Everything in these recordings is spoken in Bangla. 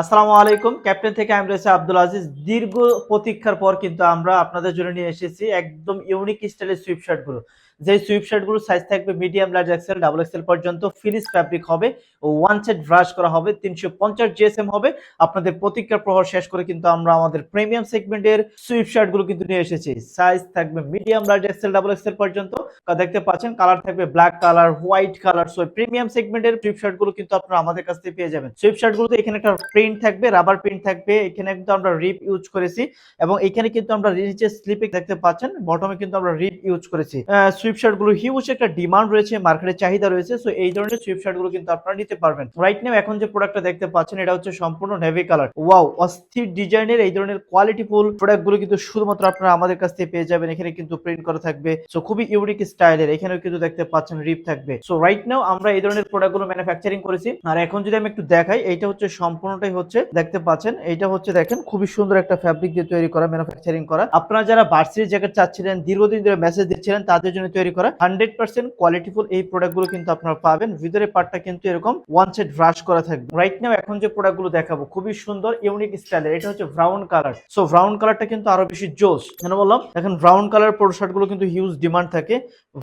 আসসালামু আলাইকুম। ক্যাপ্টেন থেকে আমি রয়েছে আব্দুল আজিজ। দীর্ঘ প্রতীক্ষার পর কিন্তু আমরা আপনাদের জন্য নিয়ে এসেছি একদম ইউনিক স্টাইলের সুইপশার্টগুলো শার্টগুলো। যে সুইপ শার্টগুলো সাইজ থাকবে medium large XL double XL পর্যন্ত ফিনিশ ফ্যাব্রিক হবে। ওয়ান সেট ব্রাশ করা হবে, তিনশো পঞ্চাশ জিএসএম হবে। আপনাদের প্রতীক্ষার প্রহর শেষ করে কিন্তু আমরা আমাদের প্রিমিয়াম সেগমেন্টের সুইপ শার্টগুলো কিন্তু নিয়ে এসেছি। সাইজ থাকবে medium large XL double XL পর্যন্ত। দেখতে পাচ্ছেন কালার থাকবে black colour white colour so premium সেগমেন্টের সুইপ শার্টগুলো কিন্তু আপনারা আমাদের কাছ থেকে পেয়ে যাবেন। সুইপ শার্ট গুলোতে এখানে একটা প্রিন্ট থাকবে রাবার প্রিন্ট থাকবে। এখানে কিন্তু আমরা রিপ ইউজ করেছি এবং এখানে কিন্তু আমরা নিচে স্লিপে দেখতে পাচ্ছেন বটমে কিন্তু আমরা রিপ ইউজ করেছি। সুইপ শার্ট হিউজ একটা ডিমান্ড রয়েছে মার্কেটে চাহিদা রয়েছে সো এই ধরনের সুইপ শার্টগুলো কিন্তু আপনারা নিতে পারবেন। রাইট নাও এখন যে প্রোডাক্টটা দেখতে পাচ্ছেন, এটা হচ্ছে সম্পূর্ণ নেভি কালার ওয়াও অস্থির ডিজাইনের এই ধরনের কোয়ালিটিফুল প্রোডাক্টগুলো কিন্তু শুধুমাত্র আপনারা আমাদের কাছ থেকে পেয়ে যাবেন, এখানে কিন্তু প্রিন্ট করা থাকবে। সো খুবই ইউনিক স্টাইলের এখানেও কিন্তু দেখতে পাচ্ছেন রিপ থাকবে। সো রাইট নাও আমরা এই ধরনের প্রোডাক্টগুলো ম্যানুফ্যাকচারিং করেছি। আর এখন যদি আমি একটু দেখাই, এইটা হচ্ছে সম্পূর্ণটাই হচ্ছে, দেখতে পাচ্ছেন, এইটা হচ্ছে দেখেন খুবই সুন্দর একটা ফ্যাব্রিক দিয়ে তৈরি করা ম্যানুফ্যাকচারিং করা। আপনারা যারা ভার্সিটি জ্যাকেট চাচ্ছিলেন, দীর্ঘদিন ধরে মেসেজ দিচ্ছিলেন, তাদের জন্য তৈরি করা। হান্ড্রেড পার্সেন্ট কোয়ালিটিফুল এই প্রোডাক্টগুলো কিন্তু আপনারা পাবেন। ভিতরে পার্টটা কিন্তু এরকম ওয়ান সেট ব্রাশ করা থাকবে। রাইট নাও এখন যে প্রোডাক্টগুলো দেখাবো, খুবই সুন্দর ইউনিক স্টাইলের এটা হচ্ছে ব্রাউন কালার সো ব্রাউন কালারটা কিন্তু আরও বেশি জোস কেন বললাম? এখন ব্রাউন কালার প্রোডাক্টগুলো কিন্তু হিউজ ডিমান্ড থাকে।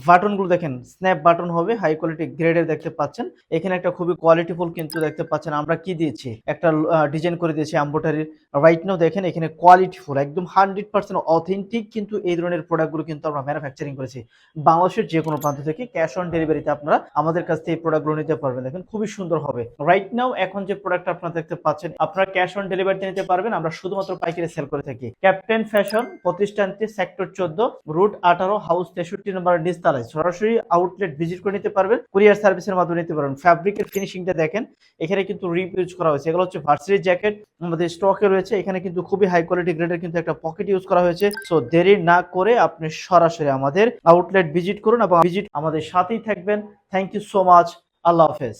বাটনগুলো দেখেন স্ন্যাপ বাটন হবে হাই কোয়ালিটি গ্রেডের দেখতে পাচ্ছেন। এখানে একটা খুবই কোয়ালিটিফুল কিন্তু দেখতে পাচ্ছেন। আমরা কি দিয়েছি? একটা ডিজাইন করে দিয়েছি আম্বোটারির রাইট নাও দেখেন এখানে কোয়ালিটিফুল একদম হান্ড্রেড পার্সেন্ট অথেন্টিক কিন্তু এই ধরনের প্রোডাক্টগুলো কিন্তু আমরা ম্যানুফ্যাকচারিং করেছি। বাংলাদেশের যে কোনো প্রান্ত থেকে ক্যাশ অন ডেলিভারিতে আপনারা আমাদের কাছ থেকে এই প্রোডাক্টগুলো নিতে পারবেন। দেখেন, খুবই সুন্দর হবে। রাইট নাও এখন যে প্রোডাক্ট আপনারা দেখতে পাচ্ছেন, আপনারা ক্যাশ অন ডেলিভারিতে নিতে পারবেন। আমরা শুধুমাত্র পাইকারি সেল করে থাকি। ক্যাপ্টেন ফ্যাশন প্রতিষ্ঠানটি সেক্টর চোদ্দ রুট আঠারো হাউস তেষট্টি নম্বর নিচতলায়। সরাসরি আউটলেট ভিজিট করে নিতে পারবেন। কুরিয়ার সার্ভিসের মাধ্যমে নিতে পারবেন। ফ্যাব্রিকের ফিনিশিংটা দেখেন। এখানে কিন্তু রিপ ইউজ করা হয়েছে। এগুলো হচ্ছে ভার্সিটি জ্যাকেট আমাদের স্টকে রয়েছে। এখানে কিন্তু খুবই হাই কোয়ালিটি গ্রেডের কিন্তু একটা পকেট ইউজ করা হয়েছে। সো দেরি না করে আপনি সরাসরি আমাদের আউটলেট ভিজিট করুন এবং ভিজিট আমাদের সাথেই থাকবেন। থ্যাংক ইউ সো মাচ আল্লাহ হাফেজ।